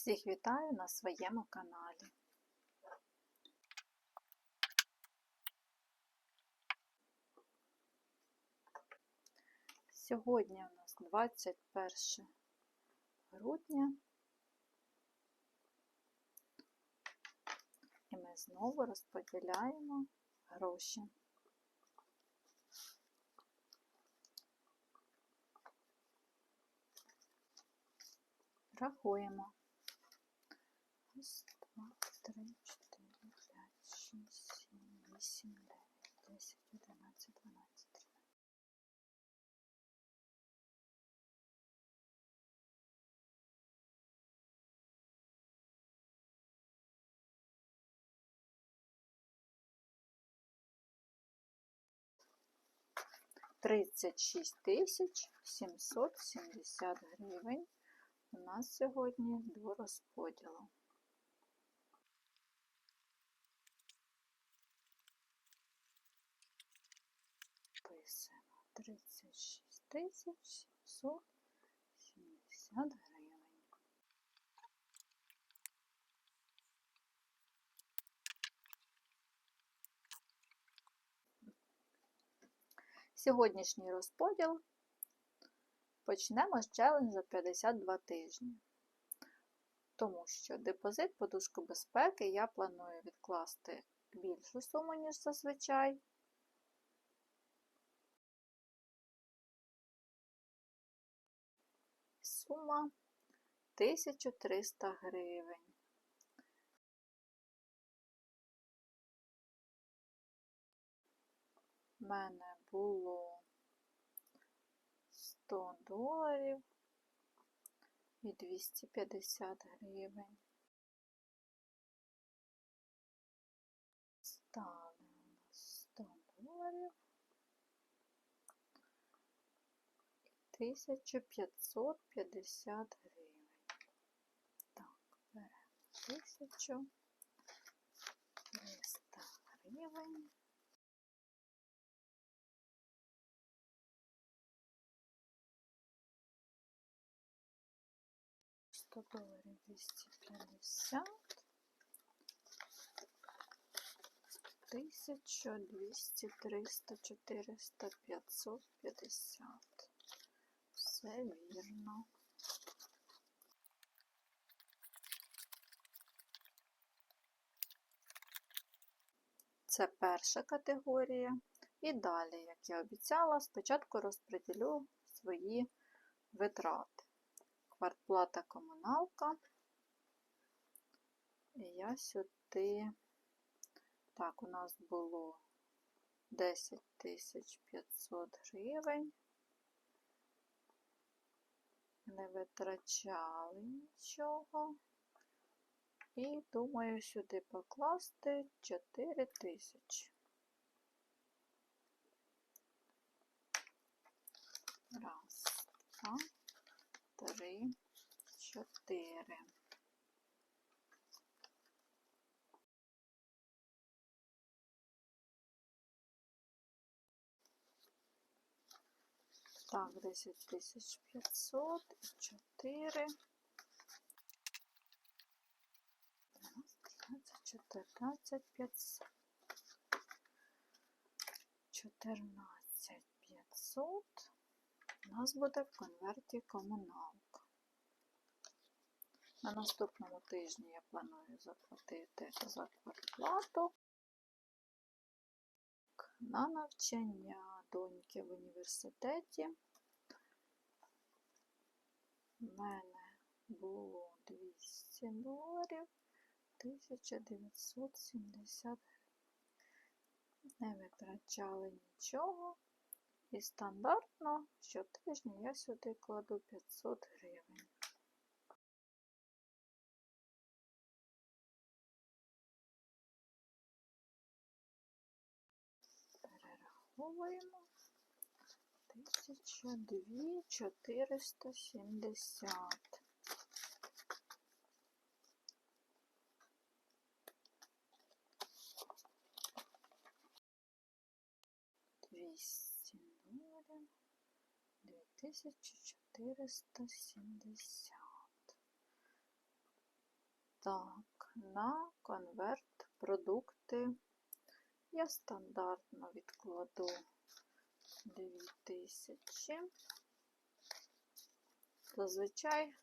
Всіх вітаю на своєму каналі. Сьогодні у нас 21 грудня, і ми знову розподіляємо гроші. Рахуємо. Раз, два, три, чотири, п'ять, шість, сім, вісім, дев'ять, десять, одинадцять, дванадцять. Тридцять шість тисяч сімсот сімдесят гривень у нас сьогодні до розподілу. 36 тисяч 770 гривень. Сьогоднішній розподіл почнемо з челенджу 52 тижні. Тому що депозит подушку безпеки я планую відкласти більшу суму, ніж зазвичай. Сума 1300 гривень. У мене було 100 доларів і 250 гривень. Стали у нас 100 доларів. 1550 гривень. Так, беремо 1300 гривень. Сто доларів 250. Тисяча, двісті, триста, чотириста, п'ятсот п'ятдесят. Все вірно. Це перша категорія. І далі, як я обіцяла, спочатку розподілю свої витрати. Квартплата комуналка. І я сюди, так, у нас було 10 500 гривень не витрачали нічого. І думаю, сюди покласти 4 тисячі. Раз, два, три, чотири. Так, 10 500 і 4. 14 500. 14 500. У нас буде в конверті комуналка. На наступному тижні я планую заплатити за квартплату на навчання доньки в університеті. У мене було 200 доларів 1970 Не витрачали нічого. І стандартно щотижня я сюди кладу 500 гривень. Чотириста сімдесят. Двісті доларів. Дві тисячі чотириста сімдесят. Так, на конверт продукти я стандартно відкладу 2000. Зазвичай,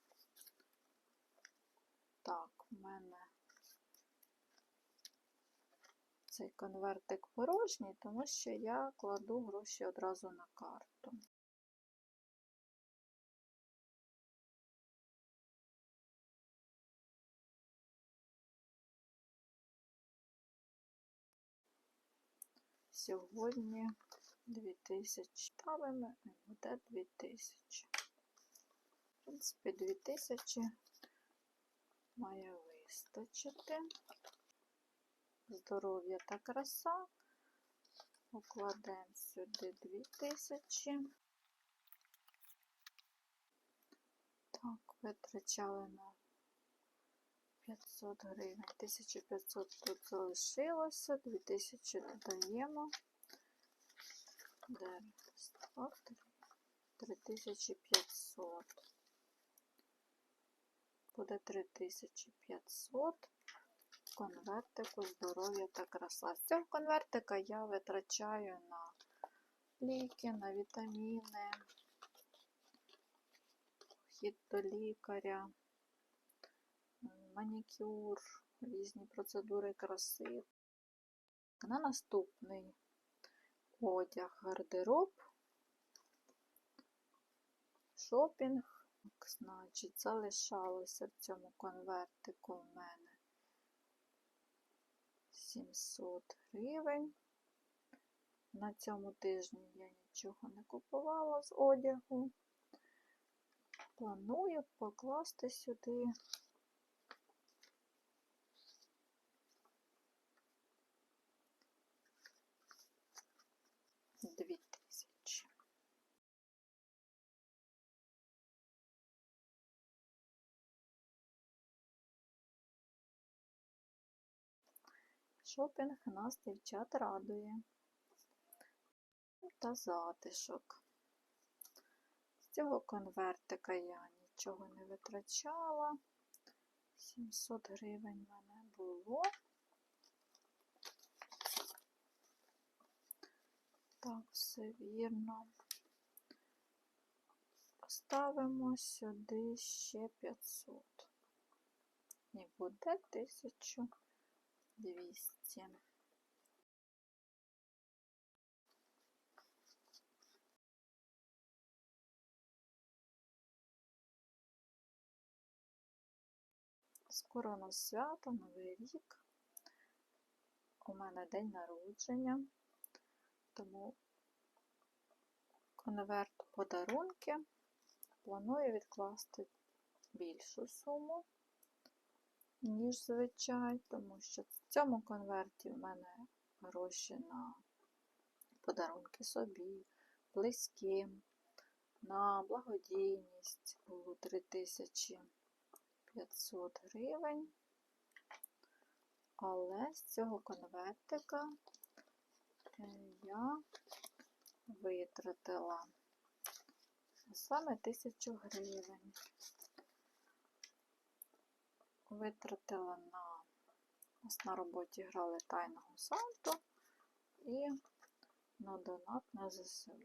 так, в мене цей конвертик порожній, тому що я кладу гроші одразу на карту. Сьогодні 2000 ставимо і буде 2000. В принципі, 2000 має вистачити. Здоров'я та краса. Покладемо сюди 2000. Так, витрачали на 500 гривень. 1500 тут залишилося, 2000 додаємо. Де? 3500. Буде 3500 конвертику здоров'я та краса. З цього конвертика я витрачаю на ліки, на вітаміни, вхід до лікаря, манікюр, різні процедури краси. На наступний одяг, гардероб, шопінг. Значить, залишалося в цьому конвертику в мене 700 гривень. На цьому тижні я нічого не купувала з одягу. Планую покласти сюди дві тисячі. Шопінг нас дівчат радує. Та затишок. З цього конвертика я нічого не витрачала. 700 гривень в мене було. Так, все вірно. Поставимо сюди ще 500. І буде 1200. Скоро у нас свято, Новий рік. У мене день народження, тому конверт подарунки планую відкласти більшу суму, ніж звичай, тому що в цьому конверті в мене гроші на подарунки собі, близьким, на благодійність було 3500 гривень. Але з цього конвертика я витратила саме 1000 гривень. Витратила на ось на роботі грали тайного санту і на донат на ЗСУ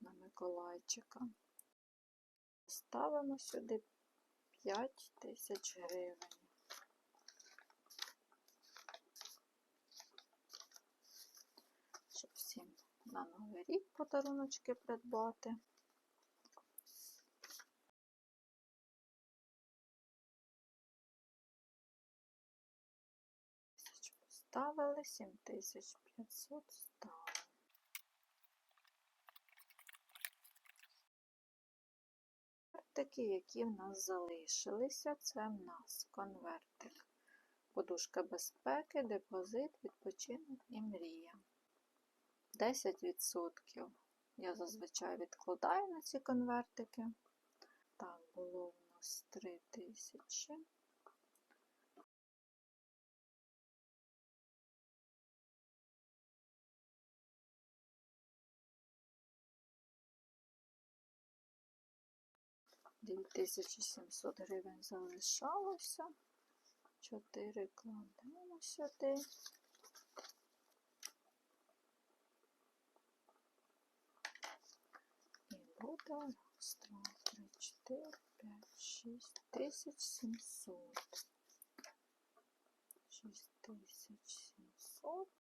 на Миколайчика. Ставимо сюди 5 тисяч гривень. Щоб всім на Новий рік подаруночки придбати. Поставили 7500 ставили. Конвертики, які в нас залишилися, це в нас конвертик, подушка безпеки, депозит, відпочинок і мрія. 10% я зазвичай відкладаю на ці конвертики. Так, було в нас 3000. 2700 гривень залишалося. 4 кладемо сюди. І буде раз, два, три, чотири, п'ять, шість тисяч сімсот. Шість тисяч сімсот.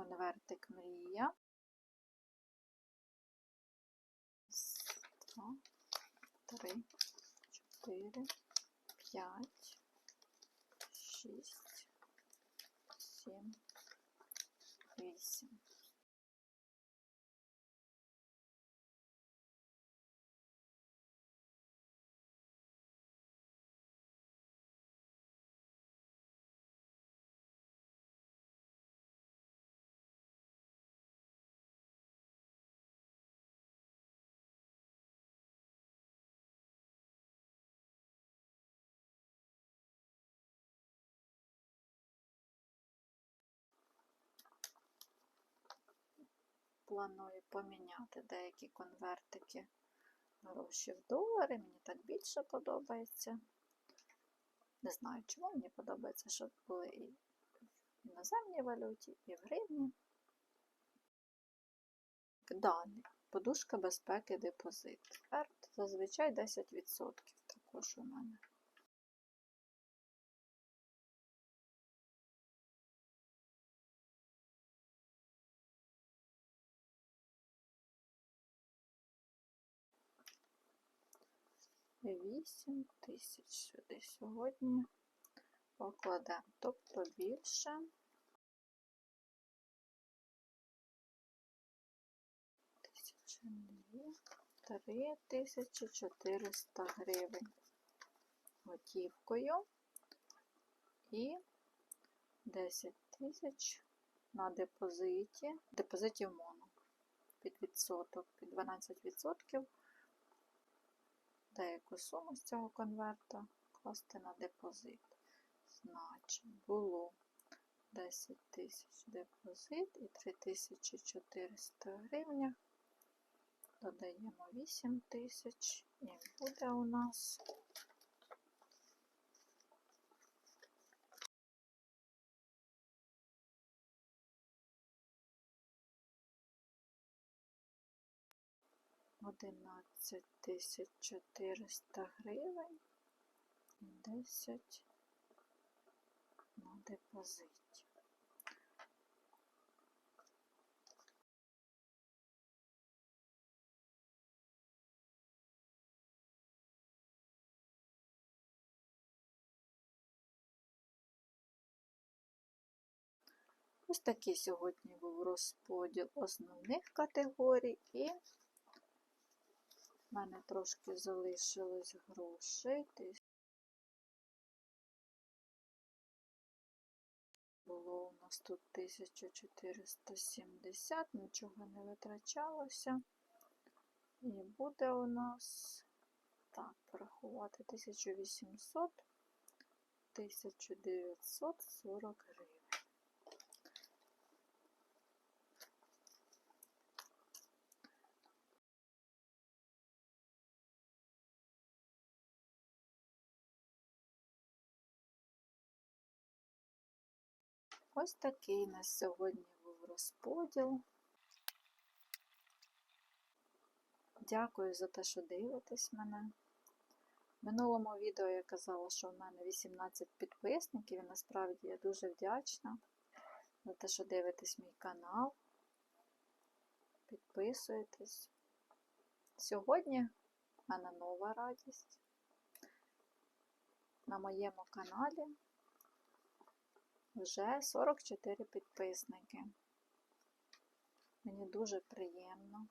Конвертик мрія. Два, три, чотири, п'ять, шість, Планую поміняти деякі конвертики гроші в долари. Мені так більше подобається. Не знаю, чому мені подобається, щоб були і в іноземній валюті, і в гривні. Далі. Подушка безпеки депозит. Конверт зазвичай 10% також у мене. Вісім тисяч сюди сьогодні. Покладемо, тобто більше. Тисяча дві, три тисячі чотириста гривень. Готівкою. І 10 тисяч на депозиті, депозиті в моно під відсоток, під 12% деяку суму з цього конверта класти на депозит. Значить, було 10 тисяч депозит і 3400 гривня. Додаємо 8 тисяч і буде у нас одинадцять тисяч чотириста гривень і 10 на депозиті. Ось такий сьогодні був розподіл основних категорій і мене трошки залишилось грошей. Було у нас тут 1470, нічого не витрачалося. І буде у нас, так, порахувати 1800, 1940 гривень. Ось такий у нас сьогодні був розподіл. Дякую за те, що дивитесь мене. В минулому відео я казала, що в мене 18 підписників, і насправді я дуже вдячна за те, що дивитесь мій канал. Підписуєтесь. Сьогодні в мене нова радість. На моєму каналі вже 44 підписники. Мені дуже приємно.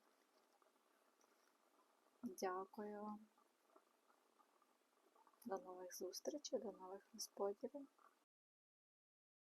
Дякую вам. До нових зустрічей, до нових розподілів.